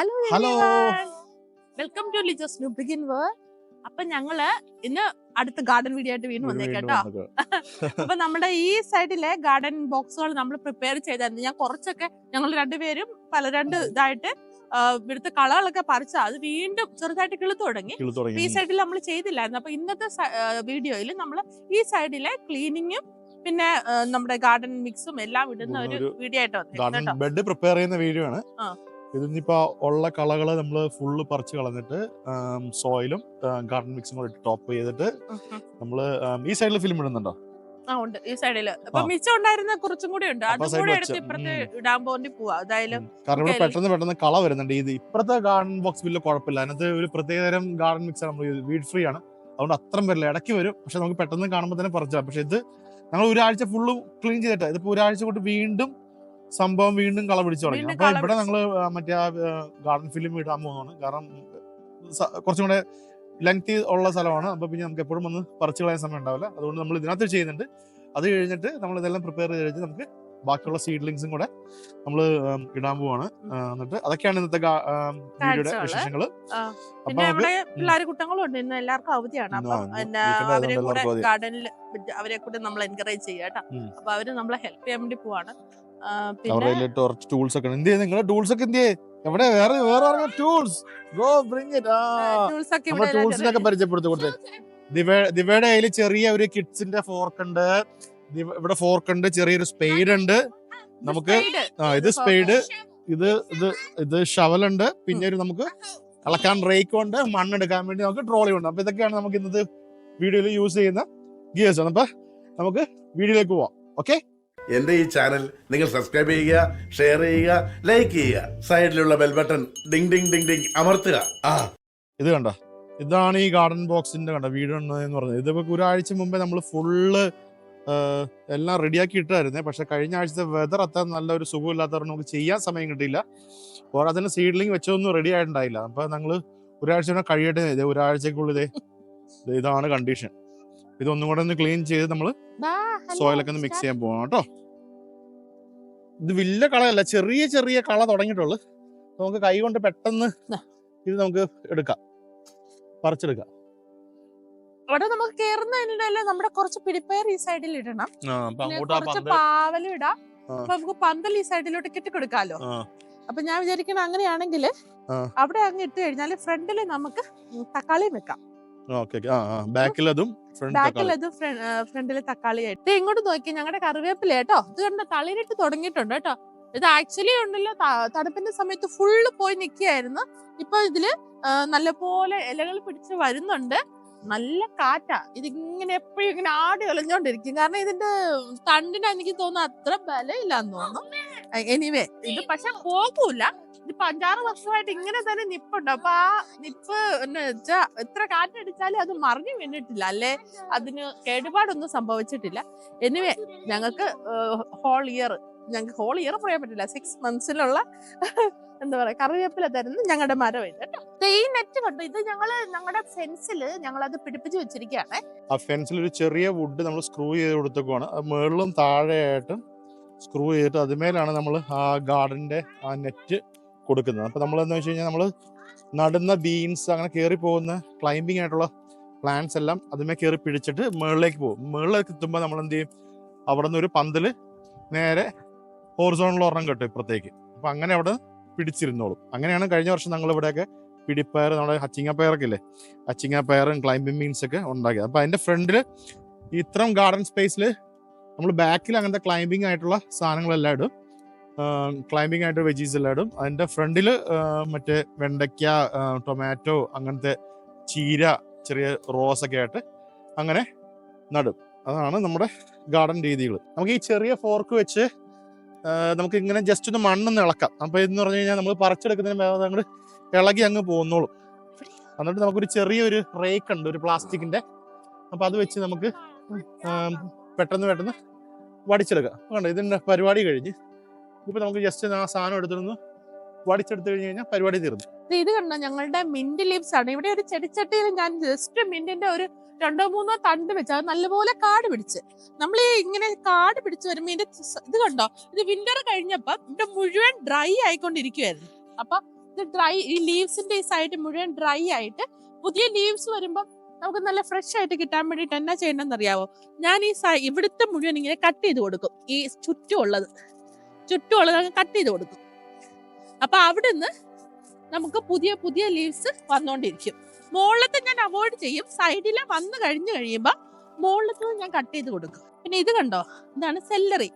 Hello hello welcome to Lijo's new begin world അപ്പൊ ഞങ്ങൾ ഇന്ന് അടുത്ത ഗാർഡൻ വീഡിയോ ആയിട്ട് വീണ്ടും കേട്ടോ. അപ്പൊ നമ്മുടെ ഈ സൈഡിലെ ഗാർഡൻ ബോക്സുകൾ നമ്മൾ പ്രിപ്പയർ ചെയ്തായിരുന്നു. ഞാൻ കുറച്ചൊക്കെ ഞങ്ങൾ രണ്ടുപേരും പല രണ്ട് ഇതായിട്ട് ഇവിടുത്തെ കളകളൊക്കെ പറിച്ച അത് വീണ്ടും ചെറുതായിട്ട് കിളുത്തു തുടങ്ങി. ഈ സൈഡിൽ നമ്മൾ ചെയ്തില്ലായിരുന്നു. അപ്പൊ ഇന്നത്തെ വീഡിയോയിൽ നമ്മൾ ഈ സൈഡിലെ ക്ലീനിങ്ങും പിന്നെ നമ്മുടെ ഗാർഡൻ മിക്സും എല്ലാം ഇടുന്ന ഒരു വീഡിയോ ആയിട്ട് ബെഡ് പ്രിപ്പയർ ചെയ്യുന്ന വീഡിയോ ആണ്. ആ. ഇതിനിപ്പോ ഉള്ള കളകൾ നമ്മൾ ഫുള്ള് പറിച്ച് കളഞ്ഞിട്ട് സോയിലും ഗാർഡൻ മിക്സും കൂടെ ടോപ്പ് ചെയ്തിട്ട്. നമ്മൾ ഈ സൈഡിൽ ഫിലിം ഇടുന്നുണ്ടോ? ഉണ്ട്. ഈ സൈഡിൽ അപ്പൊ. മിച്ചം ഉണ്ടായിരുന്ന കുറച്ചും കൂടി ഉണ്ട്. അതും കൂടി. എടുത്ത് ഇപ്പുറത്ത് ഇടാൻ പോണ്ടി പോവാ. അതായാലും കാരണം ഇവിടെ പെട്ടെന്ന് പെട്ടെന്ന് കള വരുന്നുണ്ട്. ഇത് ഇപ്പുറത്തെ ഗാർഡൻ ബോക്സ് വലിയ കുഴപ്പമില്ല. അതിനകത്ത് ഒരു പ്രത്യേകതരം ഗാർഡൻ മിക്സ് നമ്മൾ വീഡ് ഫ്രീ ആണ്. അതുകൊണ്ട് അത്രയും വരില്ല ഇടയ്ക്ക് വരും. പക്ഷെ നമുക്ക് പെട്ടെന്ന് കാണുമ്പോൾ തന്നെ പറിച്ചാൽ പക്ഷെ ഇത് ഞങ്ങൾ ഒരാഴ്ച ഫുള്ള് ക്ലീൻ ചെയ്തിട്ട്. ഇതിപ്പോ ഒരാഴ്ച കൊണ്ട് വീണ്ടും സംഭവം വീണ്ടും കള പിടിച്ചു തുടങ്ങി. അപ്പൊ ഇവിടെ. ഞങ്ങൾ ആ, മറ്റേ ഗാർഡൻ ഫിലിം ഇടാൻ പോകുന്നതാണ്. കാരണം കുറച്ചും കൂടെ ലെങ്തി ഉള്ള സ്ഥലമാണ്. അപ്പൊ പിന്നെ നമുക്ക് എപ്പോഴും ഒന്ന് പറിച്ചു കളയാൻ സമയം ഉണ്ടാവില്ല. അതുകൊണ്ട് നമ്മൾ ഇതിനകത്ത് ചെയ്യുന്നുണ്ട്. അത് കഴിഞ്ഞിട്ട് നമ്മൾ ഇതെല്ലാം പ്രിപ്പയർ ചെയ്ത് കഴിഞ്ഞ് നമുക്ക് ബാക്കിയുള്ള സീഡ്ലിങ്സും കൂടെ നമ്മൾ ഇടാൻ പോവാണ്. ആ, എന്നിട്ട് അതൊക്കെയാണ് ഇന്നത്തെ വീഡിയോയുടെ വിശേഷങ്ങൾ ആ. പിന്നെ പിള്ളേർ കുട്ടങ്ങളും ഉണ്ട്. ഇന്ന് എല്ലാവർക്കും അവധിയാണ്. അപ്പം ആ, അവരെ കൂടെ ഗാർഡനിൽ അവരെ കൂടെ നമ്മൾ എൻകറേജ് ചെയ്യാം കേട്ടോ. അപ്പൊ അവർ നമ്മളെ ഹെൽപ്പ് ചെയ്യാൻ വേണ്ടി പോവാണ്. ടൂൾസ് ഒക്കെ എന്ത് നിങ്ങളുടെ ടൂൾസ് ഒക്കെ എന്ത് എവിടെ? വേറെ വേറെ ടൂൾസ് ഗോ ബ്രിങ് ഇറ്റ് ആ. നമ്മുടെ ഇവിടെ ടൂൾസിനൊക്കെ പരിചയപ്പെടുത്തി കൊടുത്തേ. ദിവ ദിവയുടെ കയ്യിൽ ചെറിയ ഒരു കിഡ്സിന്റെ ഫോർക്ക് ഉണ്ട്. ഇവിടെ ഫോർക്ക് ഉണ്ട്. ചെറിയൊരു സ്പെയ്ഡ് ഉണ്ട്. നമുക്ക് ആ ഇത് സ്പെയ്ഡ് ഇത് ഇത് ഇത് ഷവൽ ഉണ്ട്. പിന്നെ ഒരു നമുക്ക് അളക്കാൻ റേക്ക് ഉണ്ട്. മണ്ണെടുക്കാൻ വേണ്ടി നമുക്ക് ട്രോളി ഉണ്ട്. അപ്പൊ ഇതൊക്കെയാണ് നമുക്ക് ഇന്നത്തെ വീഡിയോയിൽ യൂസ് ചെയ്യുന്ന ഗിയേഴ്സ് അപ്പൊ നമുക്ക് വീഡിയോയിലേക്ക് പോവാം. ഓക്കെ എന്റെ ഈ ചാനൽ നിങ്ങൾ സബ്സ്ക്രൈബ് ചെയ്യുക ഷെയർ ചെയ്യുക ലൈക്ക് ചെയ്യുക. സൈഡിലുള്ള bell button ding ding ding ding അമർത്തുക. ആ. ഇത് കണ്ട? ഇതാണ് ഈ ഗാർഡൻ ബോക്സിന്റെ കണ്ട? വീട് എന്ന് പറഞ്ഞത്. ഇതിപ്പോ ഒരാഴ്ച മുമ്പേ നമ്മൾ ഫുള്ള് എല്ലാം റെഡിയാക്കി ഇട്ടായിരുന്നേ. പക്ഷെ കഴിഞ്ഞ ആഴ്ചത്തെ വെതർ അത്ര നല്ലൊരു സുഖമില്ലാത്തവർ നമുക്ക് ചെയ്യാൻ സമയം കിട്ടിയില്ല. പോരാത്തിന് സീഡ്ലിംഗ് വെച്ചൊന്നും റെഡി ആയിട്ടുണ്ടായില്ല. അപ്പൊ ഞങ്ങൾ ഒരാഴ്ച കഴിയട്ടെ. ഇതേ ഒരാഴ്ചക്കുള്ളിതേ ഇതാണ് കണ്ടീഷൻ ഇതൊന്നും കൂടെ ഒന്ന് ക്ലീൻ ചെയ്ത് നമ്മൾ സോയിലൊക്കെ ഒന്ന് മിക്സ് ചെയ്യാൻ പോകണം കേട്ടോ. ഇത് വലിയ കളയല്ല ചെറിയ ചെറിയ കള തുടങ്ങിയിട്ടുള്ളു. നമുക്ക് കൈ കൊണ്ട് പെട്ടെന്ന് ഇത് നമുക്ക് എടുക്കാം. പറിച്ചെടുക്കാം. അവിടെ നമുക്ക് കേറുന്നതിനിടയിൽ നമ്മുടെ കുറച്ച് പിടിപ്പയർ ഈ സൈഡിൽ ഇടണം. കുറച്ച് പാവലും ഇടാം. അപ്പൊ നമുക്ക് പന്തൽ ഈ സൈഡിലോട്ട് കെട്ടിക്കൊടുക്കാലോ. കൊടുക്കാലോ അപ്പൊ ഞാൻ വിചാരിക്കണ അങ്ങനെയാണെങ്കിൽ അവിടെ അങ്ങ് ഇട്ട് കഴിഞ്ഞാൽ ഫ്രണ്ടിൽ നമുക്ക് തക്കാളിയും വെക്കാം. ബാക്കിൽ അതും ബാക്കിൽ അത് ഫ്രണ്ടിൽ തക്കാളി ആയിട്ട്. ഇങ്ങോട്ട് നോക്കി ഞങ്ങളുടെ കറിവേപ്പില കേട്ടോ. ഇത് കണ്ട തളിരിട്ട് തുടങ്ങിയിട്ടുണ്ട് കേട്ടോ. ഇത് ആക്ച്വലി ഉണ്ടല്ലോ തണുപ്പിന്റെ സമയത്ത് ഫുള്ള് പോയി നിൽക്കുകയായിരുന്നു ഇപ്പൊ ഇതിൽ നല്ലപോലെ ഇലകൾ പിടിച്ച് വരുന്നുണ്ട്. നല്ല കാറ്റാ. ഇതിങ്ങനെ എപ്പോഴും ഇങ്ങനെ ആടി ഒലഞ്ഞോണ്ടിരിക്കും കാരണം ഇതിന്റെ തണ്ടിന് എനിക്ക് തോന്നുന്നു അത്ര ബലമില്ലാന്ന് തോന്നുന്നു. എനിവേ ഇത് പക്ഷെ പോകൂല. ഇതിപ്പോ അഞ്ചാറ് വർഷമായിട്ട് ഇങ്ങനെ തന്നെ നിപ്പുണ്ട്. അപ്പൊ ആ നിപ്പ് എന്ന് വെച്ചാ എത്ര കാറ്റടിച്ചാലും അത് മറിഞ്ഞു വീണിട്ടില്ല. അല്ലെ? അതിന് കേടുപാടൊന്നും സംഭവിച്ചിട്ടില്ല. എനിവേ ഞങ്ങൾക്ക് ഹോൾ ഇയർ ഞങ്ങൾക്ക് ഹോൾ ഇയർ പറയാൻ പറ്റില്ല. സിക്സ് മന്ത്സിലുള്ള എന്താ പറയാ കറിവേപ്പില തരുന്ന ഞങ്ങളുടെ മരം ഇത് കേട്ടോ. ദേ ഈ നെറ്റ് കണ്ടു? ഇത് ഞങ്ങൾ ഞങ്ങളുടെ ഫെൻസിൽ ഞങ്ങൾ അത് പിടിപ്പിച്ചു വെച്ചിരിക്കുകയാണ്. ആ ഫെൻസിൽ ഒരു ചെറിയ വുഡ് നമ്മൾ സ്ക്രൂ ചെയ്ത് കൊടുത്തേക്കുവാണ്. മുകളിലും താഴെയായിട്ടും സ്ക്രൂ ചെയ്തിട്ട് അതുമേലാണ് നമ്മൾ ആ ഗാർഡന്റെ ആ നെറ്റ് കൊടുക്കുന്നത്. അപ്പോൾ നമ്മൾ എന്താ വെച്ച് കഴിഞ്ഞാൽ നമ്മൾ നടുന്ന ബീൻസ് അങ്ങനെ കയറി പോകുന്ന ക്ലൈമ്പിംഗ് ആയിട്ടുള്ള പ്ലാന്റ്സ് എല്ലാം അതുമേ കയറി പിടിച്ചിട്ട് മുകളിലേക്ക് പോകും. മുകളിലേക്ക് എത്തുമ്പോൾ നമ്മൾ എന്ത് ചെയ്യും? അവിടെ നിന്ന് ഒരു പന്തൽ നേരെ ഹോറിസോണിൽ ഒരെണ്ണം കെട്ടും ഇപ്പുറത്തേക്ക്. അപ്പം അങ്ങനെ അവിടെ പിടിച്ചിരുന്നോളും. അങ്ങനെയാണ് കഴിഞ്ഞ വർഷം ഞങ്ങൾ ഇവിടെയൊക്കെ പിടിപ്പയർ നമ്മുടെ ഹച്ചിങ്ങ പയറൊക്കെ ഇല്ലേ ഹച്ചിങ്ങ പയറും ക്ലൈമ്പിംഗ് മീൻസ് ഒക്കെ ഉണ്ടാക്കിയത്. അപ്പം അതിന്റെ ഫ്രണ്ടിൽ ഇത്തരം ഗാർഡൻ സ്പേസിൽ നമ്മൾ ബാക്കിൽ അങ്ങനത്തെ ക്ലൈമ്പിംഗ് ആയിട്ടുള്ള സാധനങ്ങളെല്ലാം ഇടും. ക്ലൈമ്പിംഗ് ആയിട്ട് വെജീസ് എല്ലാം ഇടും. അതിന്റെ ഫ്രണ്ടിൽ മറ്റേ വെണ്ടയ്ക്ക ടൊമാറ്റോ അങ്ങനത്തെ ചീര ചെറിയ റോസൊക്കെ ആയിട്ട് അങ്ങനെ നടും. അതാണ് നമ്മുടെ ഗാർഡൻ രീതികൾ നമുക്ക് ഈ ചെറിയ ഫോർക്ക് വെച്ച് നമുക്ക് ഇങ്ങനെ ജസ്റ്റ് ഒന്ന് മണ്ണൊന്ന് ഇളക്കാം. അപ്പോൾ ഇതെന്ന് പറഞ്ഞു കഴിഞ്ഞാൽ നമ്മൾ പറിച്ചെടുക്കുന്നതിന് വേറെ അങ്ങോട്ട് ഇളകി അങ്ങ് പോകുന്നോളും എന്നിട്ട് നമുക്കൊരു ചെറിയൊരു റേക്ക് ഉണ്ട് ഒരു പ്ലാസ്റ്റിക്കിന്റെ അപ്പോൾ അത് വെച്ച് നമുക്ക് പെട്ടെന്ന് പെട്ടെന്ന് വടിച്ചെടുക്കാം കണ്ടോ ഇതിന്റെ പരിപാടി കഴിഞ്ഞ്. ഇപ്പൊ നമുക്ക് ജസ്റ്റ് ആ സാധനം എടുത്തിരുന്നു വടിച്ചെടുത്ത് കഴിഞ്ഞ് കഴിഞ്ഞാൽ പരിപാടി തീർന്നു. ഇത് കണ്ടോ ഞങ്ങളുടെ മിന്റ് ലീവ്സ് ആണ്. ഇവിടെ ഒരു ചെടിച്ചട്ടിയിൽ ഞാൻ ജസ്റ്റ് മിന്റിന്റെ ഒരു രണ്ടോ മൂന്നോ തണ്ട് വെച്ച്. അത് നല്ലപോലെ കാട് പിടിച്ച്. നമ്മൾ ഈ ഇങ്ങനെ കാട് പിടിച്ച് വരുമ്പോ ഇതിന്റെ ഇത് കണ്ടോ ഇത് വിന്റർ കഴിഞ്ഞപ്പോ ഇവിടെ മുഴുവൻ ഡ്രൈ ആയിക്കൊണ്ടിരിക്കുവായിരുന്നു. അപ്പൊ ഇത് ഡ്രൈ ഈ ലീവ്സിന്റെ ഈ സൈഡ് മുഴുവൻ ഡ്രൈ ആയിട്ട് പുതിയ ലീവ്സ് വരുമ്പോൾ നമുക്ക് നല്ല ഫ്രഷ് ആയിട്ട് കിട്ടാൻ വേണ്ടിയിട്ട് എന്നാ ചെയ്യണമെന്ന് അറിയാവോ ഞാൻ ഈ ഇവിടുത്തെ മുഴുവൻ ഇങ്ങനെ കട്ട് ചെയ്ത് കൊടുക്കും. ഈ ചുറ്റുമുള്ളത്. ചുറ്റുമുള്ളത് അങ്ങ് കട്ട് ചെയ്ത് കൊടുക്കും. അപ്പൊ അവിടുന്ന് നമുക്ക് പുതിയ പുതിയ ലീവ്സ് വന്നുകൊണ്ടിരിക്കും മുകളിലത്തെ ഞാൻ അവോയ്ഡ് ചെയ്യും. സൈഡിലെ വന്നു കഴിഞ്ഞു കഴിയുമ്പോൾ മുകളിലത്തെ ഞാൻ കട്ട് ചെയ്ത് കൊടുക്കും. പിന്നെ ഇത് കണ്ടോ? ഇതാണ് സെല്ലറി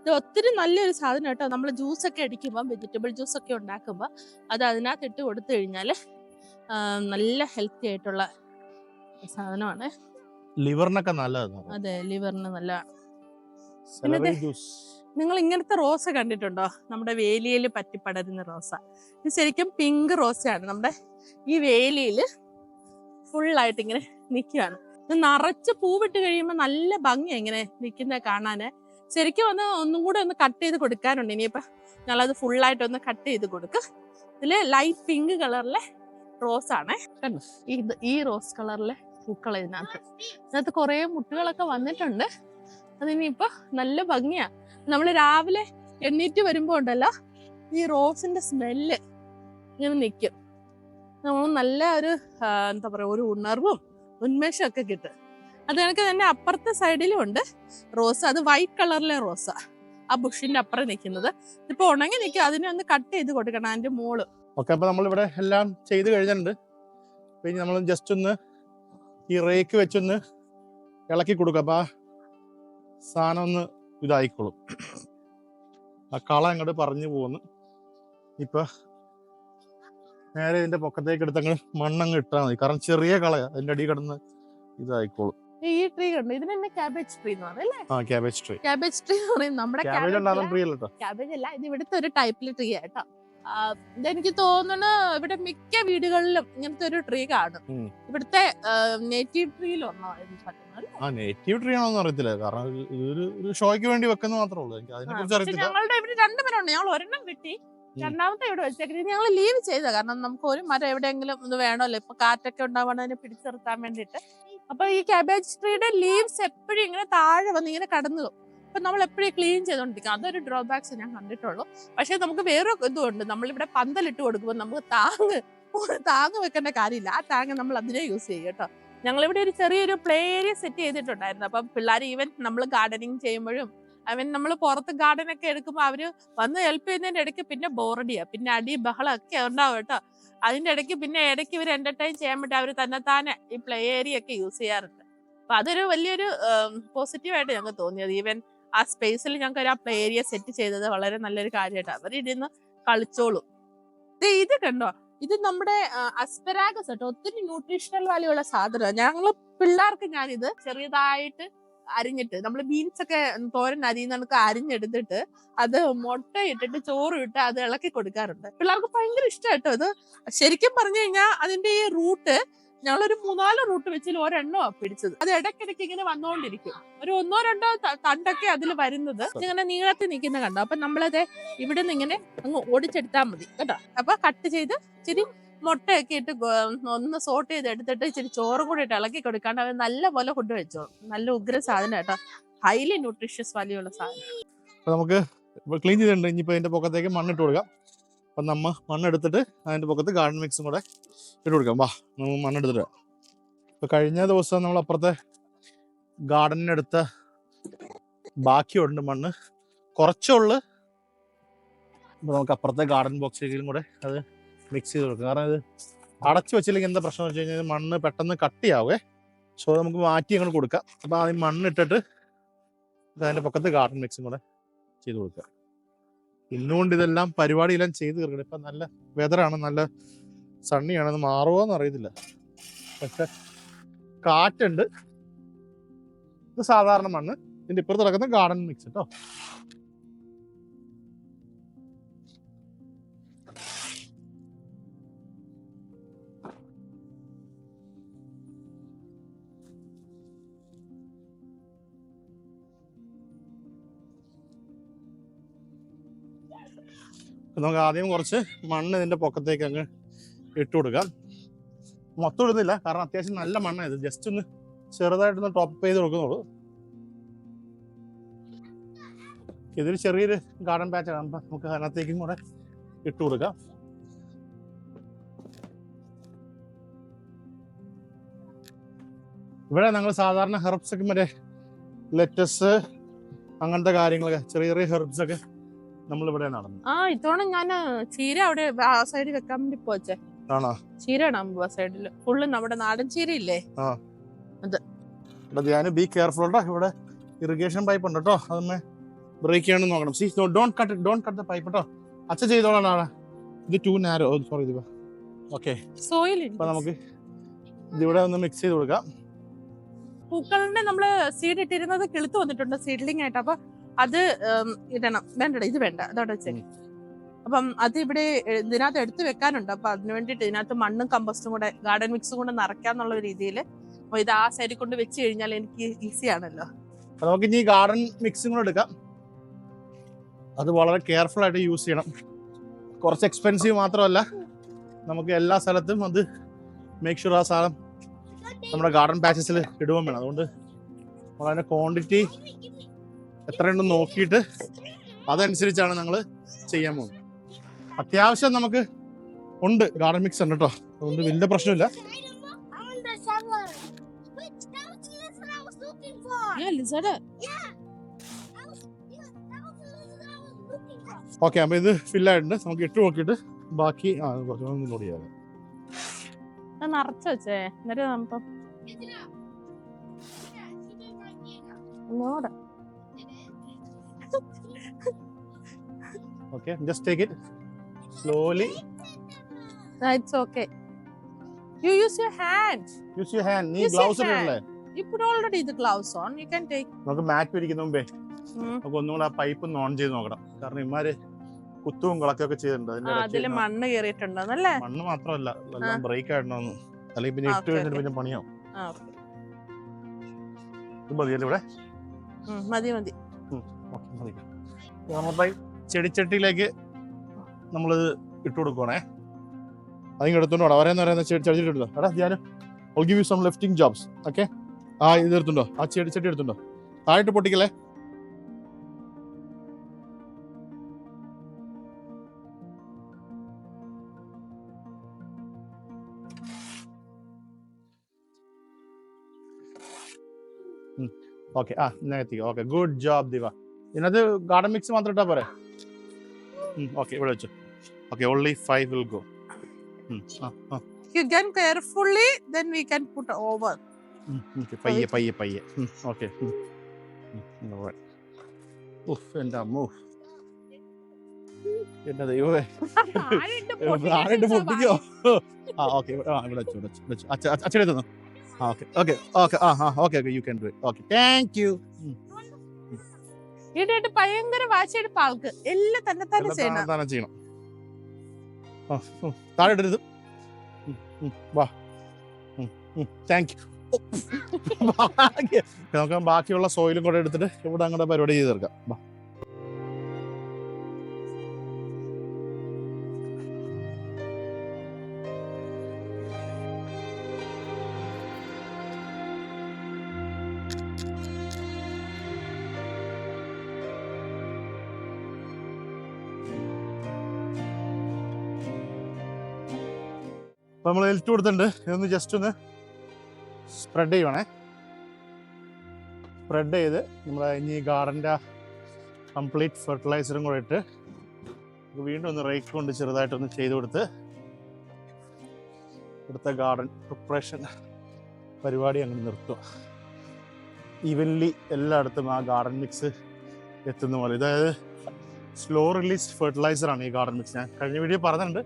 ഇത് ഒത്തിരി നല്ലൊരു സാധനം കേട്ടോ. നമ്മൾ ജ്യൂസ് ഒക്കെ അടിക്കുമ്പോൾ വെജിറ്റബിൾ ജ്യൂസ് ഒക്കെ ഉണ്ടാക്കുമ്പോൾ അത് അതിനകത്ത് ഇട്ട് കൊടുത്തു കഴിഞ്ഞാൽ നല്ല ഹെൽത്തി ആയിട്ടുള്ള സാധനമാണ്. ലിവറിനൊക്കെ നല്ലതാണ്? അതെ ലിവറിന് നല്ലതാണ് ജ്യൂസ് നിങ്ങൾ ഇങ്ങനത്തെ റോസ കണ്ടിട്ടുണ്ടോ? നമ്മുടെ വേലിയിൽ പറ്റിപ്പടരുന്ന റോസ. ഇത് ശരിക്കും പിങ്ക് റോസയാണ്. നമ്മുടെ ഈ വേലിയിൽ ഫുള്ളായിട്ട് ഇങ്ങനെ നിൽക്കുകയാണ്. ഇത് നിറച്ച് പൂവിട്ട് കഴിയുമ്പോൾ നല്ല ഭംഗിയാണ് ഇങ്ങനെ നിൽക്കുന്നത് കാണാൻ ശരിക്കും ഒന്ന് ഒന്നും കൂടെ ഒന്ന് കട്ട് ചെയ്ത് കൊടുക്കാനുണ്ട്. ഇനിയിപ്പോൾ ഞങ്ങളത് ഫുള്ളായിട്ട് ഒന്ന് കട്ട് ചെയ്ത് കൊടുക്കുക ഇതിൽ ലൈറ്റ് പിങ്ക് കളറിലെ റോസാണ്. ഇത് ഈ റോസ് കളറിലെ പൂക്കൾ ഇതിനകത്ത്. ഇതിനകത്ത് കുറേ മുട്ടുകളൊക്കെ വന്നിട്ടുണ്ട്. അതിനിപ്പോ നല്ല ഭംഗിയാ. നമ്മൾ രാവിലെ എണ്ണീറ്റ് വരുമ്പോ ഉണ്ടല്ലോ ഈ റോസിന്റെ സ്മെല്ല് ഇങ്ങനെ നിൽക്കും നമ്മൾ നല്ല ഒരു എന്താ പറയാ ഒരു ഉണർവും ഉന്മേഷം ഒക്കെ കിട്ടും. അത് കണക്ക് തന്നെ അപ്പുറത്തെ സൈഡിലും ഉണ്ട് റോസ്. അത് വൈറ്റ് കളറിലെ റോസാ. ആ ബുഷിന്റെ അപ്പുറം നിൽക്കുന്നത് ഇപ്പൊ ഉണങ്ങി നിൽക്കും അതിനെ ഒന്ന് കട്ട് ചെയ്ത് കൊടുക്കണം. അതിന്റെ മോൾ. ഓക്കെ അപ്പൊ നമ്മളിവിടെ എല്ലാം ചെയ്ത് കഴിഞ്ഞിട്ടുണ്ട്. ഇനി നമ്മൾ ജസ്റ്റ് ഒന്ന് ഈ റേക്ക് വെച്ചൊന്ന് ഇളക്കി കൊടുക്കുക അപ്പൊ ആ സാധനം ഒന്ന് ഇതായിക്കോളും. ആ കള അങ്ങോട്ട് പറഞ്ഞു പോകുന്നു ഇപ്പൊ നേരെ ഇതിന്റെ പൊക്കത്തേക്ക് എടുത്തങ്ങ് മണ്ണങ്ങ് ഇട്ടാൽ മതി. കാരണം ചെറിയ കളയാ. അതിന്റെ അടി കിടന്ന് ഇതായിക്കോളും. ഈ ട്രീ കണ്ടു? ഇതിന് തന്നെ ക്യാബേജ് ട്രീ എന്ന് പറയും അല്ലേ? ആ ക്യാബേജ് ട്രീ ക്യാബേജ് ട്രീ എന്ന് പറയും. നമ്മുടെ cabbage ഉണ്ടാകുന്ന. ട്രീ അല്ല. കേട്ടോ ക്യാബേജ് അല്ല. ഇത് ഇവിടുത്തെ ഒരു ടൈപ്പിൽ ട്രീ ആട്ടോ ഇതെനിക്ക് തോന്നുന്നു ഇവിടെ മിക്ക വീടുകളിലും ഇങ്ങനത്തെ ഒരു ട്രീ കാണും. ഇവിടുത്തെ നേറ്റീവ് ട്രീയിൽ ഒന്നോ ആ നേറ്റീവ് ട്രീ ആണോ അറിയത്തില്ല. കാരണം ഇതൊരു ഒരു ഷോയ്ക്ക് വേണ്ടി വെക്കുന്ന മാത്രമേ ഉള്ളൂ. എനിക്ക് അതിനെ കുറിച്ച് അറിയത്തില്ല. ഞങ്ങളുടെ ഇവിടെ രണ്ടുപേരുണ്ട് ഞങ്ങൾ ഒരെണ്ണം കിട്ടി രണ്ടാമത്തെ ഇവിടെ വെച്ചേക്കുന്നത് ഞങ്ങൾ ലീവ് ചെയ്ത. കാരണം നമുക്ക് ഒരു മരം എവിടെയെങ്കിലും ഒന്ന് വേണമല്ലോ. ഇപ്പൊ കാറ്റൊക്കെ ഉണ്ടാവണം അതിനെ പിടിച്ചു വേണ്ടിട്ട് വേണ്ടിയിട്ട്. അപ്പൊ ഈ കാബേജ് ട്രീയുടെ ലീവ്സ് എപ്പോഴും ഇങ്ങനെ താഴെ വന്ന് ഇങ്ങനെ കടന്നു പോകും. അപ്പൊ നമ്മൾ എപ്പോഴും ക്ലീൻ ചെയ്തുകൊണ്ടിരിക്കും അതൊരു ഡ്രോബാക്സ് ഞാൻ കണ്ടിട്ടുള്ളൂ. പക്ഷേ നമുക്ക് വേറെ ഇതുണ്ട്. നമ്മളിവിടെ പന്തലിട്ട് കൊടുക്കുമ്പോൾ നമുക്ക് താങ്ങ് താങ്ങ് വെക്കേണ്ട കാര്യമില്ല. ആ താങ്ങ് നമ്മൾ അതിനെ യൂസ് ചെയ്യും കേട്ടോ. ഞങ്ങളിവിടെ ഒരു ചെറിയൊരു പ്ലേ ഏരിയ സെറ്റ് ചെയ്തിട്ടുണ്ടായിരുന്നു. അപ്പം പിള്ളേർ ഈവൻ നമ്മൾ ഗാർഡനിങ് ചെയ്യുമ്പോഴും അവൻ നമ്മൾ പുറത്ത് ഗാർഡൻ ഒക്കെ എടുക്കുമ്പോൾ അവർ വന്ന് ഹെൽപ്പ് ചെയ്യുന്നതിന്റെ ഇടയ്ക്ക് പിന്നെ ബോറടിയാ പിന്നെ അടി ബഹളം ഒക്കെ ഉണ്ടാവും കേട്ടോ. അതിന്റെ ഇടയ്ക്ക് പിന്നെ ഇടയ്ക്ക് ഇവർ എന്റർടൈൻ ചെയ്യാൻ വേണ്ടി അവർ തന്നെത്താനെ ഈ പ്ലേ ഏരിയ ഒക്കെ യൂസ് ചെയ്യാറുണ്ട്. അപ്പൊ അതൊരു വലിയൊരു പോസിറ്റീവായിട്ട് ഞങ്ങൾക്ക് തോന്നിയത്. ഈവൻ ആ സ്പേസിൽ ഞങ്ങൾക്ക് ആ പ്ലേ ഏരിയ സെറ്റ് ചെയ്തത് വളരെ നല്ലൊരു കാര്യമായിട്ട് അവർ ഇതിന്ന് കളിച്ചോളും. ഇത് കണ്ടോ? ഇത് നമ്മുടെ അസ്പെരാഗസ് കേട്ടോ. ഒത്തിരി ന്യൂട്രീഷണൽ വാല്യൂ ഉള്ള സാധനമാണ് ഞങ്ങൾ പിള്ളേർക്ക് ഞാനിത് ചെറിയതായിട്ട് അരിഞ്ഞിട്ട് നമ്മൾ ബീൻസ് ഒക്കെ തോരൻ അരിയുന്നതൊക്കെ അരിഞ്ഞെടുത്തിട്ട് അത് മുട്ട ഇട്ടിട്ട് ചോറ് ഇട്ട് അത് ഇളക്കി കൊടുക്കാറുണ്ട്. പിള്ളേർക്ക് ഭയങ്കര ഇഷ്ടമായിട്ടോ അത് ശരിക്കും പറഞ്ഞു കഴിഞ്ഞാൽ അതിന്റെ ഈ റൂട്ട് ഞങ്ങളൊരു മൂന്നാൽ റൂട്ട് വെച്ചിൽ ഒരെണ്ണോ പിടിച്ചത്. അത് ഇടയ്ക്കിടയ്ക്ക് ഇങ്ങനെ വന്നുകൊണ്ടിരിക്കും ഒരു ഒന്നോ രണ്ടോ തണ്ടൊക്കെ അതിൽ വരുന്നത് ഇങ്ങനെ നീളത്തിൽ നിൽക്കുന്ന കണ്ടോ? അപ്പൊ നമ്മളത് ഇവിടെ നിന്ന് ഇങ്ങനെ അങ്ങ് ഓടിച്ചെടുത്താൽ മതി. കേട്ടോ? അപ്പൊ കട്ട് ചെയ്ത് ഇച്ചിരി മുട്ടയൊക്കെ ഇട്ട് ഒന്ന് സോട്ട് ചെയ്ത് എടുത്തിട്ട് ഇച്ചിരി ചോറും കൂടി ഇട്ട് ഇളക്കി കൊടുക്കാണ്ട് അവർ നല്ല പോലെ ഫുഡ് വെച്ചോളും നല്ല ഉഗ്ര സാധനം കേട്ടോ. ഹൈലി ന്യൂട്രീഷ്യസ് വാല്യൂ ഉള്ള സാധനം നമുക്ക് ക്ലീൻ ചെയ്തിട്ടുണ്ട്. ഇനിയിപ്പോ അതിന്റെ പൊക്കത്തേക്ക് മണ്ണിട്ട് കൊടുക്കാം. അപ്പൊ നമ്മൾ മണ്ണെടുത്തിട്ട് അതിന്റെ പൊക്കത്ത് ഗാർഡൻ മിക്സും കൂടെ ഇട്ട് കൊടുക്കാം. വാ നമ്മൾ മണ്ണെടുത്തിട്ട്. ഇപ്പം കഴിഞ്ഞ ദിവസം നമ്മൾ അപ്പുറത്തെ ഗാർഡനിനെടുത്ത ബാക്കിയുണ്ട് മണ്ണ്. കുറച്ചുള്ളു അപ്പൊ നമുക്ക് അപ്പുറത്തെ ഗാർഡൻ ബോക്സിലേക്കും കൂടെ അത് മിക്സ് ചെയ്ത് കൊടുക്കാം. കാരണം ഇത് അടച്ചു വെച്ചില്ലെങ്കിൽ എന്താ പ്രശ്നം വെച്ച് കഴിഞ്ഞാൽ മണ്ണ് പെട്ടെന്ന് കട്ടിയാവേ സോ നമുക്ക് മാറ്റി അങ്ങോട്ട് കൊടുക്കാം. അപ്പോൾ ആദ്യം മണ്ണിട്ടിട്ട് അതിന്റെ പൊക്കത്ത് ഗാർഡൻ മിക്സും കൂടെ ചെയ്ത് കൊടുക്കുക ഇന്നുകൊണ്ട് ഇതെല്ലാം പരിപാടിയെല്ലാം ചെയ്തു തീർക്കണം ഇപ്പം നല്ല വെതറാണ് നല്ല സണ്ണിയാണ് അത് മാറുമോ എന്ന് അറിയത്തില്ല. പക്ഷെ കാറ്റുണ്ട്. ഇത് സാധാരണ മണ്ണ് ഇതിന്റെ ഇപ്പുറത്ത് കിടക്കുന്ന ഗാർഡൻ മിക്സ് കേട്ടോ നമുക്ക് ആദ്യം കുറച്ച് മണ്ണ് ഇതിന്റെ പൊക്കത്തേക്ക് അങ്ങ് ഇട്ട് കൊടുക്കാം. മൊത്തം ഇടുന്നില്ല കാരണം അത്യാവശ്യം നല്ല മണ്ണായത് ജസ്റ്റ് ഒന്ന് ചെറുതായിട്ടൊന്ന് ടോപ്പ് ചെയ്ത് കൊടുക്കുന്നുള്ളൂ. ഇതൊരു ചെറിയൊരു ഗാർഡൻ പാച്ചാണ് അപ്പം നമുക്ക് അതിനകത്തേക്കും കൂടെ ഇട്ട് കൊടുക്കാം. ഇവിടെ ഞങ്ങൾ സാധാരണ ഹെർബ്സൊക്കെ മറ്റേ ലെറ്റസ് അങ്ങനത്തെ കാര്യങ്ങളൊക്കെ ചെറിയ ചെറിയ ഹെർബ്സൊക്കെ നമ്മൾ ഇവിടെ നടന്നു. ആ ഇത്തവണ ഞാൻ ചീര അവിടെ ആ സൈഡിൽ വെക്കാൻ വേണ്ടി പോച്ചേ. ആണോ? ചീര ഇടാൻ പോവാ സൈഡിൽ ഫുള്ള് നമ്മുടെ നാടൻ ചീര ഇല്ലേ ഇവിടെ ധ്യാനം ബി കെയർഫുൾ കേട്ടോ ഇവിടെ ഇറിഗേഷൻ പൈപ്പ് ഉണ്ട് കേട്ടോ അതൊന്ന് ബ്രേക്ക് ചെയ്യണം നോക്കണം. See don't cut don't cut the pipe കേട്ടോ അച്ഛ ചെയ്തോളാം നാളെ ഇത് ടു നാരോ സോറി ഇത് ഓക്കെ സോയിൽ ഇപ്പൊ നമുക്ക് ഇതിവിടെ ഒന്ന് മിക്സ് ചെയ്ത് കൊടുക്കാം. പൂക്കളുടെ നമ്മൾ സീഡ് ഇട്ടിരുന്നത് കിളുത്ത് വന്നിട്ടുണ്ട് സീഡ്ലിംഗ് ആയിട്ട്. അപ്പൊ അത് ഇടണം. വേണ്ടട ഇത് വേണ്ട. അതോടെ വെച്ചേ. അപ്പം അത് ഇവിടെ ഇതിനകത്ത് എടുത്തു വെക്കാനുണ്ട്. അപ്പൊ അതിന് വേണ്ടിയിട്ട് ഇതിനകത്ത് മണ്ണും കമ്പോസ്റ്റും കൂടെ ഗാർഡൻ മിക്സും കൂടെ നിറയ്ക്കാന്നുള്ള രീതിയിൽ അപ്പൊ ഇത് ആ സൈഡിൽ കൊണ്ട് വെച്ച് കഴിഞ്ഞാൽ എനിക്ക് ഈസി ആണല്ലോ. നമുക്ക് ഇനി ഗാർഡൻ മിക്സും കൂടെ എടുക്കാം. അത് വളരെ കെയർഫുൾ ആയിട്ട് യൂസ് ചെയ്യണം. കുറച്ച് എക്സ്പെൻസീവ് മാത്രമല്ല. നമുക്ക് എല്ലാ സ്ഥലത്തും അത് മേക്ക് ഷുർ ആ സാധനം നമ്മുടെ ഗാർഡൻ പാച്ചസിൽ ഇടുവാൻ വേണം. അതുകൊണ്ട് നമ്മളതിന്റെ ക്വാണ്ടിറ്റി എത്രയുണ്ടെന്ന് നോക്കിയിട്ട് അതനുസരിച്ചാണ് ഞങ്ങൾ ചെയ്യാൻ പോകുന്നത്. അത്യാവശ്യം നമുക്ക് ഉണ്ട് ഗാർഡൻ മിക്സ് ഉണ്ട് കേട്ടോ അതുകൊണ്ട് വലിയ പ്രശ്നമില്ല. ഓക്കെ അപ്പൊ ഇത് ഫില്ലായിട്ടുണ്ട് നമുക്ക് ഇട്ട് നോക്കിയിട്ട് ബാക്കി ആ കുറച്ച് ചെയ്യാം. നിറച്ച് വെച്ചേ. എന്നിട്ട് just take it slowly it's It's hand use Use hand നീ Use your gloves hand. you put already the gloves gloves on you take. നമുക്ക് മാറ്റ് പിരിക്കുന്ന മുമ്പേ നമുക്ക് ഒന്നുകൂടെ ആ പൈപ്പ് ഓൺ ചെയ്ത് നോക്കണം. കാരണം ഇമാര് കുത്തും കുളക്കൊക്കെ ചെയ്തിട്ടുണ്ട് അതിന്റെ മണ്ണ് കേറിയിട്ടുണ്ടെന്നല്ലേ മണ്ണ് മാത്രമല്ല എല്ലാം ബ്രേക്ക് ആയിട്ടൊന്ന് അല്ലെങ്കിൽ പിന്നെ ഇട്ട് okay, കഴിഞ്ഞിട്ട് okay. പിന്നെ പണിയാവും. ഇത് മതിയല്ലേ ഇവിടെ? മതി മതി. നമ്മുടെ ചെടിച്ചട്ടിയിലേക്ക് നമ്മൾ ഇട്ട് കൊടുക്കുവാണേ. അതിങ്ങ് എടുത്തോണ്ട് വേണം അവരെന്ന് പറയുന്ന ചെടി എടാ ഞാൻ I give you some lifting jobs okay ആ ഇത് എടുത്തുണ്ടോ? ആ ചെടിച്ചട്ടി എടുത്തുണ്ടോ? താഴോട്ട് പൊട്ടിക്കല്ലേ? ഓക്കെ ആ ഇതിനകത്തേക്ക്. ഓക്കെ ഗുഡ് ജോബ് ദിവ. ഇതിനകത്ത് ഗാർഡൻ മിക്സ് മാത്രം ഇട്ടാ പോരെ ഓക്കെ ഇവിടെ വെച്ചു. Okay only five will go you can carefully then we can put over പയ്യെ പയ്യെ പയ്യെ. ഓക്കെ ഉഫ് എന്റെ അമ്മ എന്റെ ദൈവമേ. ആരായിട്ട് പൊട്ടിക്കോ? ആ ഓക്കെ ആ ഇവിടെ വെച്ചു ഇവിടെ വെച്ചു, ഇവിടെ വെച്ചു. അച്ഛ അച്ഛനെ തന്നു? ആ ഓക്കെ ഓക്കെ ഓക്കെ ആ ആ okay okay you can do it okay thank you ഈടായിട്ട് ഭയങ്കര വാശിയെടുപ്പ് ആൾക്ക് എല്ലാം തന്നെ തന്നെ ചെയ്യണം. തന്നെ ചെയ്യണം. താഴെ ഇടരുത്. വാ. താങ്ക് യു നമുക്ക് ബാക്കിയുള്ള സോയിലും കൂടെ എടുത്തിട്ട് ഇവിടെ അങ്ങോട്ട് പരിപാടി ചെയ്ത് തീർക്കാം. നമ്മൾ എൽറ്റ് കൊടുത്തിട്ടുണ്ട്. ഇതൊന്ന് ജസ്റ്റ് ഒന്ന് സ്പ്രെഡ് ചെയ്യണേ സ്പ്രെഡ് ചെയ്ത് നമ്മൾ ഇനി ഗാർഡന്റെ കംപ്ലീറ്റ് ഫെർട്ടിലൈസറും കൂടെ ഇട്ട് വീണ്ടും ഒന്ന് റേക്ക് കൊണ്ട് ചെറുതായിട്ടൊന്ന് ചെയ്ത് കൊടുത്ത് ഇവിടുത്തെ ഗാർഡൻ പ്രിപ്പറേഷൻ പരിപാടി അങ്ങനെ നിർത്തുക. ഈവൻലി എല്ലായിടത്തും ആ ഗാർഡൻ മിക്സ് എത്തുന്ന പോലെ. അതായത് സ്ലോ റിലീസ് ഫെർട്ടിലൈസറാണ് ഈ ഗാർഡൻ മിക്സ് ഞാൻ കഴിഞ്ഞ വീഡിയോ പറഞ്ഞിട്ടുണ്ട്.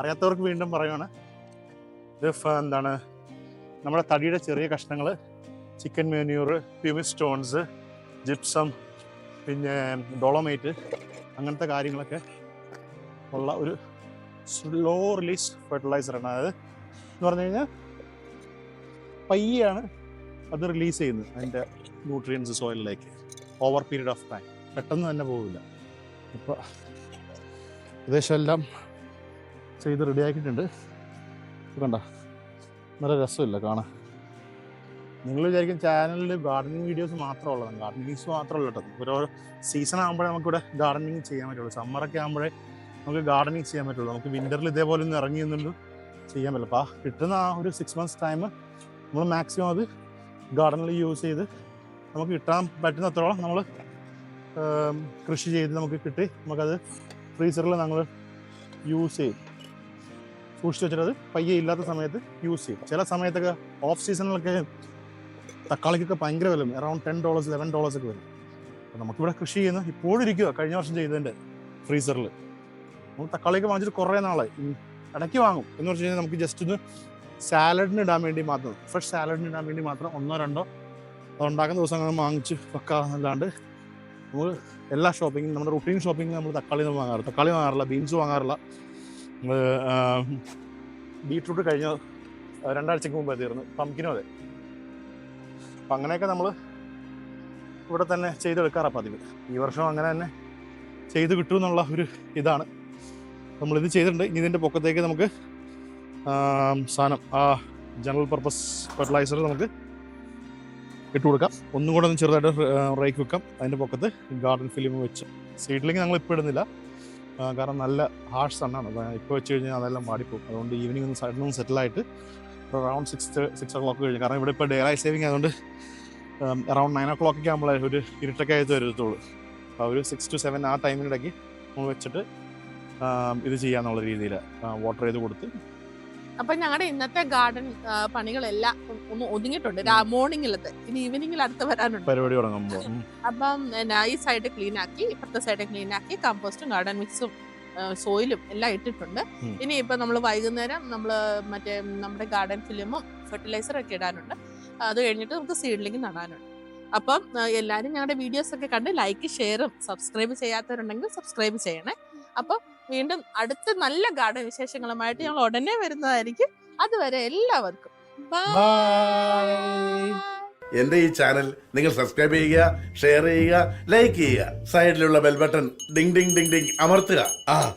അറിയാത്തവർക്ക് വീണ്ടും പറയുവാണ്. ഇത് ഫ- എന്താണ്? നമ്മുടെ തടിയുടെ ചെറിയ കഷ്ണങ്ങൾ chicken manure pumice stones gypsum പിന്നെ ഡോളോമേറ്റ് അങ്ങനത്തെ കാര്യങ്ങളൊക്കെ ഉള്ള ഒരു സ്ലോ റിലീസ് ഫെർട്ടിലൈസറാണ് അതായത് എന്ന് പറഞ്ഞു കഴിഞ്ഞാൽ പയ്യാണ് അത് റിലീസ് ചെയ്യുന്നത് അതിന്റെ ന്യൂട്രിയൻസ് സോയിലിലേക്ക് ഓവർ പീരീഡ് ഓഫ് ടൈം പെട്ടെന്ന് തന്നെ പോകില്ല ഇപ്പോൾ ഏകദേശം എല്ലാം ചെയ്ത് റെഡിയാക്കിയിട്ടുണ്ട് കണ്ട? നല്ല രസമില്ല കാണാൻ. നിങ്ങൾ വിചാരിക്കും ചാനലിൽ ഗാർഡനിങ് വീഡിയോസ് മാത്രമുള്ളതാണ്. ഗാർഡനിങ്സ് മാത്രമല്ല കേട്ടോ. ഓരോ സീസൺ ആകുമ്പോഴേ നമുക്കിവിടെ ഗാർഡനിങ് ചെയ്യാൻ പറ്റുള്ളൂ. സമ്മറൊക്കെ ആകുമ്പോഴേ നമുക്ക് ഗാർഡനിങ് ചെയ്യാൻ പറ്റുള്ളൂ. നമുക്ക് വിന്ററിൽ ഇതേപോലെ ഒന്നും ഇറങ്ങി നിന്നുകൊണ്ട് ചെയ്യാൻ പറ്റില്ല. അപ്പോൾ ആ കിട്ടുന്ന ആ ഒരു സിക്സ് മന്ത്സ് ടൈം നമ്മൾ മാക്സിമം അത് ഗാർഡനിൽ യൂസ് ചെയ്ത് നമുക്ക് കിട്ടാൻ പറ്റുന്നത്രോളം നമ്മൾ കൃഷി ചെയ്ത് നമുക്ക് കിട്ടി. നമുക്കത് ഫ്രീസറിൽ നമ്മൾ യൂസ് ചെയ്യും. സൂക്ഷിച്ച് വെച്ചിട്ട് അത് പയ്യെ ഇല്ലാത്ത സമയത്ത് യൂസ് ചെയ്യും. ചില സമയത്തൊക്കെ ഓഫ് സീസണിലൊക്കെ തക്കാളിക്കൊക്കെ ഭയങ്കര വില around ten dollars eleven dollars ഒക്കെ വരും. അപ്പോൾ നമുക്കിവിടെ കൃഷി ചെയ്യുന്ന ഇപ്പോഴും ഇരിക്കുക കഴിഞ്ഞ വർഷം ചെയ്തതിന്റെ ഫ്രീസറിൽ നമുക്ക് തക്കാളിയൊക്കെ വാങ്ങിച്ചിട്ട് കുറേ നാളായി. ഇടയ്ക്ക് വാങ്ങും. എന്ന് വെച്ച് കഴിഞ്ഞാൽ നമുക്ക് ജസ്റ്റ് ഒന്ന് സാലഡിന് ഇടാൻ വേണ്ടി മാത്രം ഫ്രഷ് സാലഡിന് ഇടാൻ വേണ്ടി മാത്രം ഒന്നോ രണ്ടോ അത് ഉണ്ടാക്കുന്ന ദിവസങ്ങൾ വാങ്ങിച്ച് വെക്കാന്നല്ലാണ്ട് നമ്മൾ എല്ലാ ഷോപ്പിങ്ങും നമ്മുടെ റുട്ടീൻ ഷോപ്പിംഗ് നമ്മൾ തക്കാളി ഒന്നും വാങ്ങാറില്ല. തക്കാളി വാങ്ങാറില്ല ബീൻസ് വാങ്ങാറില്ല. ബീട്രൂട്ട് കഴിഞ്ഞ രണ്ടാഴ്ചക്ക് മുമ്പേ തീർന്നു പമ്പിനും അതെ. അപ്പം അങ്ങനെയൊക്കെ നമ്മൾ ഇവിടെ തന്നെ ചെയ്തെടുക്കാറാണ് പതിവ്. ഈ വർഷം അങ്ങനെ തന്നെ ചെയ്ത് കിട്ടും എന്നുള്ള ഒരു ഇതാണ്. നമ്മളിത് ചെയ്തിട്ടുണ്ട്. ഇനി ഇതിന്റെ പൊക്കത്തേക്ക് നമുക്ക് സാധനം ആ ജനറൽ പർപ്പസ് ഫെർട്ടിലൈസർ നമുക്ക് ഇട്ട് കൊടുക്കാം. ഒന്നും കൂടെ ഒന്ന് ചെറുതായിട്ട് റേക്ക് വെക്കാം. അതിന്റെ പൊക്കത്ത് ഗാർഡൻ ഫിലിം വെച്ച്. സീഡ്ലിങ് ഞങ്ങൾ ഇപ്പോൾ ഇടുന്നില്ല. കാരണം നല്ല ഹാഷ് സണ്ണാണ് ഇപ്പോൾ വെച്ച് കഴിഞ്ഞാൽ അതെല്ലാം മാടിപ്പോകും അതുകൊണ്ട് ഈവനിങ് ഒന്ന് സൈഡിൽ നിന്ന് സെറ്റിലായിട്ട് around six six o'clock കഴിഞ്ഞു. കാരണം ഇവിടെ ഇപ്പോൾ ഡേ ലൈറ്റ് സേവിങ് ആയതുകൊണ്ട് അറൗണ്ട് നയൻ ഓ ക്ലോക്കൊക്കെ ആകുമ്പോൾ ഒരു ഇരുട്ടൊക്കെ ആയിട്ട് വരത്തുള്ളൂ. അപ്പോൾ ഒരു സിക്സ് ടു സെവൻ ആ ടൈമിനിടയ്ക്ക് നമ്മൾ വെച്ചിട്ട് ഇത് ചെയ്യാന്നുള്ള രീതിയിൽ വാട്ടർ ചെയ്ത് കൊടുത്ത് അപ്പൊ ഞങ്ങളുടെ ഇന്നത്തെ ഗാർഡൻ പണികളെല്ലാം ഒന്ന് ഒതുങ്ങിയിട്ടുണ്ട്. മോർണിംഗിലത്തെ. ഇനി ഈവനിങ്ങിൽ അടുത്ത് വരാനുണ്ട്. പരിപാടി തുടങ്ങുമ്പോൾ അപ്പം ഈ സൈഡ് ക്ലീൻ ആക്കി ഇപ്പുറത്തെ സൈഡ് ക്ലീൻ ആക്കി കമ്പോസ്റ്റും ഗാർഡൻ മിക്സും സോയിലും എല്ലാം ഇട്ടിട്ടുണ്ട്. ഇനി ഇപ്പൊ നമ്മൾ വൈകുന്നേരം നമ്മൾ മറ്റേ നമ്മുടെ ഗാർഡൻ ഫിലിമും ഫെർട്ടിലൈസറും ഒക്കെ ഇടാനുണ്ട്. അത് കഴിഞ്ഞിട്ട് നമുക്ക് സീഡ്ലിംഗ് നടാനുണ്ട്. അപ്പം എല്ലാവരും ഞങ്ങളുടെ വീഡിയോസ് ഒക്കെ കണ്ട് ലൈക്ക് ഷെയറും സബ്സ്ക്രൈബ് ചെയ്യാത്തവരുണ്ടെങ്കിൽ സബ്സ്ക്രൈബ് ചെയ്യണേ. അപ്പം വീണ്ടും അടുത്ത നല്ല ഗാർഡൻ വിശേഷങ്ങളുമായിട്ട് ഞങ്ങൾ ഉടനെ വരുന്നതായിരിക്കും. അതുവരെ എല്ലാവർക്കും ബൈ എന്റെ ഈ ചാനൽ നിങ്ങൾ സബ്സ്ക്രൈബ് ചെയ്യുക ഷെയർ ചെയ്യുക ലൈക്ക് ചെയ്യുക. സൈഡിലുള്ള bell button ding ding ding ding അമർത്തുക. ആ.